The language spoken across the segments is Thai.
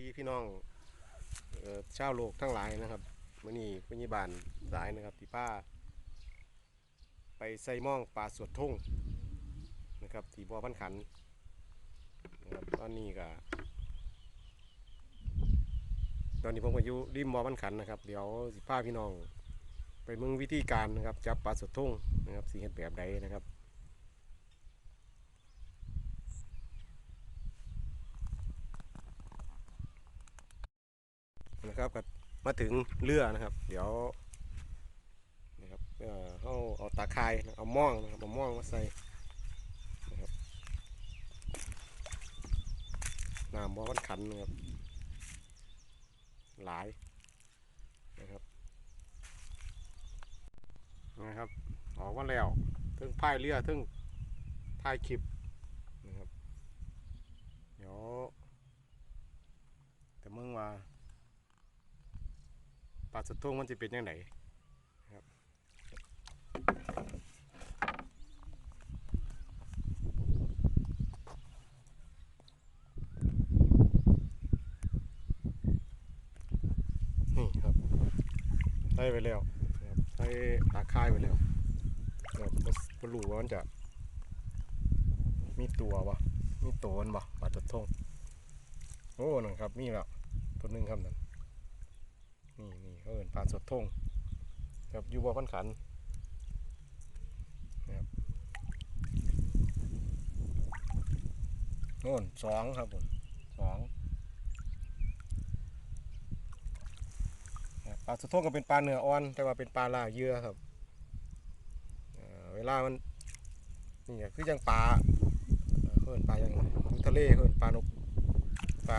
ดีพี่น้องเอ่อชาวโลกทั้งหลายนะครับมื่อนี้พยาบาลสายนะครับที่ป้า ไปใส่หม่องปลาสวดทุ่งนะครับที่บ่อพันขันนะครับตอนนี้ก็ตอนนี้ผมก็อยู่ริมบ่อพันขันนะครับ เดี๋ยวสิพาพี่น้อง ไปมืองวิธีการนะครับจับปลาสวดทุ่งนะครับสีเห็ดแบบใดนะครับ นะครับก็มาถึงเรือนะครับ เดี๋ยวนะครับเอาเอาตาคายเอาม่องนะครับเอาม่องมาใส่นะครับน้ำบ่อมันขันนะครับหลายนะครับนะครับออกมาแล้วถึงพายเรือถึงถ่ายคลิปนะครับเดี๋ยวแต่เมื่อว่า ปลาสะทุ่งมันจะเป็นยังไงครับนี่ครับใส่ไปแล้วนะครับใส่ตาค่ายไปแล้วครับก็รู้ว่ามันจะ มีตัววะมีตัวมันบ่ปลาสะทุ่งโอ้นั่นครับ มีแล้วตัวหนึงครับนั่น เขาเอินปลาสดทงครับอยู่บ่อพันขันนะครับโน่นสองครับผมสองปลาสดทงก็เป็นปลาเนื้ออ่อน แต่ว่าเป็นปลาล่าเยื่อครับเเวลามันนี่คือยังปลาเอ่อเขาเอินปลาย่างทะเลเขาเอินปลานกปลา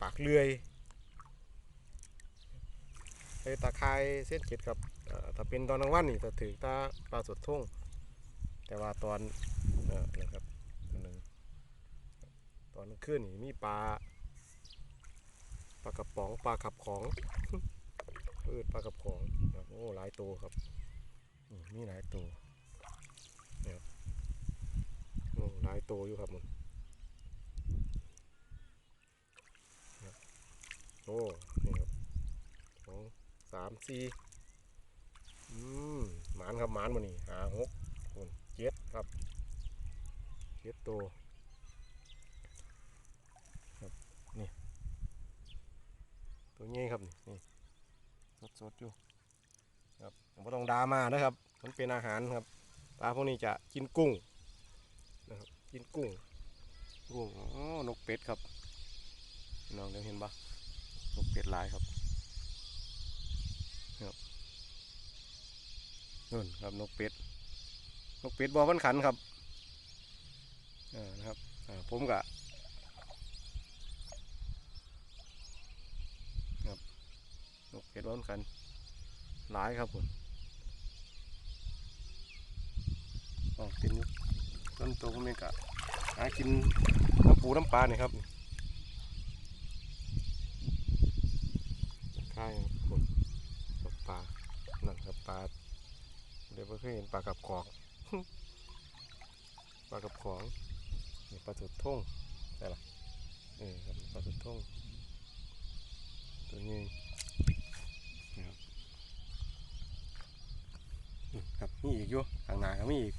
ปากเลื่อย ใช้ตาคายเส้นเจ็ดครับถ้าเป็นตอนกลางวันนี่จะถือตาปลาสดทุ่ง แต่ว่าตอนนะครับตอนกลางคืนนี่มีปลาปลากระป๋องปลาขับของเออปลากระป๋องครับโอ้หลายตัวครับมีหลายตัวนี่ยครับโอ้หลายตัวอยู่ครับมันครับโอ้นี่ครับสอง สามสี่อืมหมานครับหมานมานี่หาหกคนเจ็ดครับเจ็ดตัวครับนี่ตัวนี้ครับนี่นี่สดสดๆอยู่ครับไม่ต้องดามานะครับ มันเป็นอาหารครับปลาพวกนี้จะกินกุ้งนะครับกินกุ้งกุ้งอ๋อนกเป็ดครับน้องเดี๋ยวเห็นปะนกเป็ดลายครับ นู่นครับนกเป็ด นกเป็ดบอพันขันครับอ่านะครับอ่าผมกะครับนกเป็ดบอพันขัน หลายครับผมอ๋อเป็นกต้นโตผมเองกะหากินน้ำปูน้ำปลาเนี่ยครับข้างคนกับปลานั่นครับปลา เดี๋ยวเพื่อนเห็นปลากับของปลากับของนี่ปลาสุดทุ่งใช่ละเออครับปลาสุดทุ่งตัวนี้นะครับมครับมีอีกอยู่ข้างหน้าก็มีอีก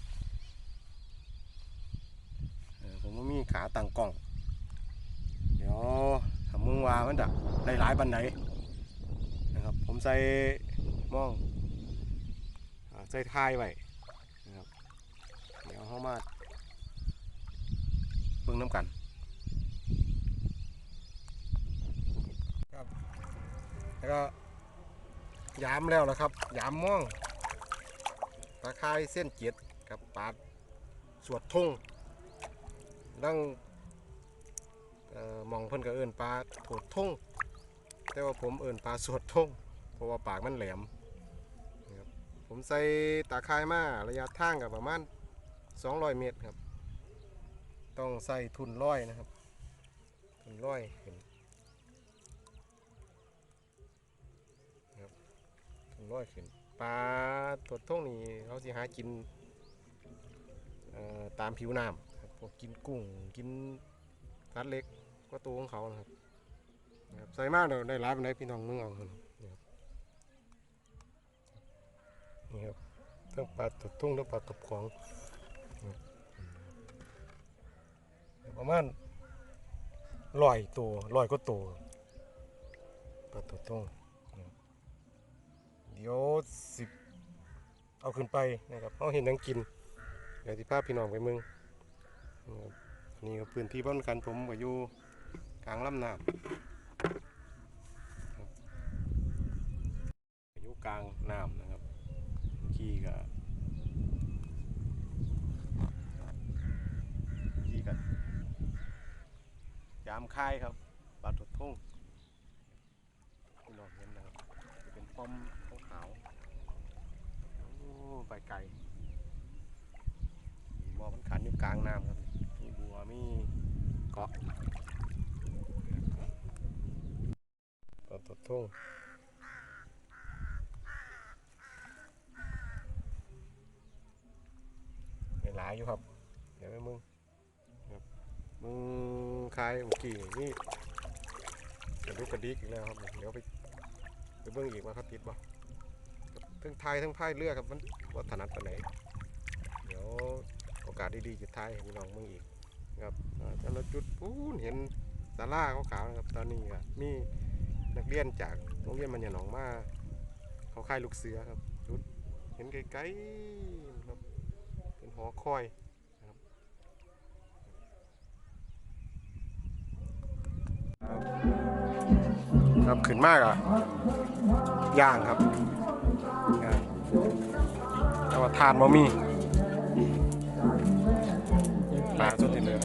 ผมว่ามีขาตั้งกล้อง เดี๋ยวถ้ามึงว่ามันจะหลายๆบันไดนะครับ ผมใส่มอง ใส่ท้ายไว้นะครับเดี๋ยวเข้ามาเบิ่งน้ำกัน ครับ แล้วก็ยามแล้วนะครับยามม่องตาคายเส้นเจ็ดกับปาดสวดทงดังออมองเพิ่นก็เอิ้นปลาโถดทุ่งแต่ว่าผมเอิ้นปลาสวดทุ่งเพราะว่าปากมันแหลม ผมใส่ตาข่ายมาระยะทางกับประมาณ200 เมตรครับ ต้องใส่ทุนร้อยนะครับ ทุนร้อยขึ้นครับทุนร้อยขึ้นปลาตัวท่งนี่เขาสิหากินตามผิวน้ำครับพวกกินกุ้งกินสัตว์เล็กก็ตัวของเขานะครับใส่มากเดี๋ยวได้ร้ายเป็นได้พี่น้องมึงเอาครับ นี่ครับทั้งปลาตุดทุ่งทั้งปลาตุบของประมาณร้อยตัวร้อยก็ตัวปลาตุดทุ่งเดี๋ยวสิบเอาขึ้นไปนะครับเอาเห็นนังกินเดี๋ยวที่พาพพี่น้องไปมึงอันนี้ก็พื้นที่บ้านกันผมก็อยู่กลางลำน้ำอยู่กลางน้ำนะครับขี่กับขี่กับยามค่ายครับปลาถุดทุ่งพี่น้องเห็นนะครับจะเป็นป้อมขาวๆโอ้ไปไกลมีมอมันขันอยู่กลางน้ำครับมีบัวมีเกาะปลาถุดทุ่งหลายอยู่ครับ เดี๋ยวไปมึงครับมึง คายเมื่อกี้นี่กระดุกกระดิกอีกแล้วครับเดี๋ยวไปไปเบิ่งอีกว่าเขาติดบ่ทั้งไทยทั้งไพายเรือกครับมันว่าถนัดปานไหนเดี๋ยวโอกาสดีๆจะทายให้น้องเบิ่งอีกครับอ่าแต่ละจุดปูนเห็นศาลาขาวนะครับตอนนี้ก็มีนักเรียนจากโรงเรียนมันยาหนองมาเขาค่ายลูกเสือครับจุดเห็นไกลๆครับเป็นหอคอย ครับขึ้นมากอะย่างครับย่างแต่ว่าทานมามีปลาสุดที่เลย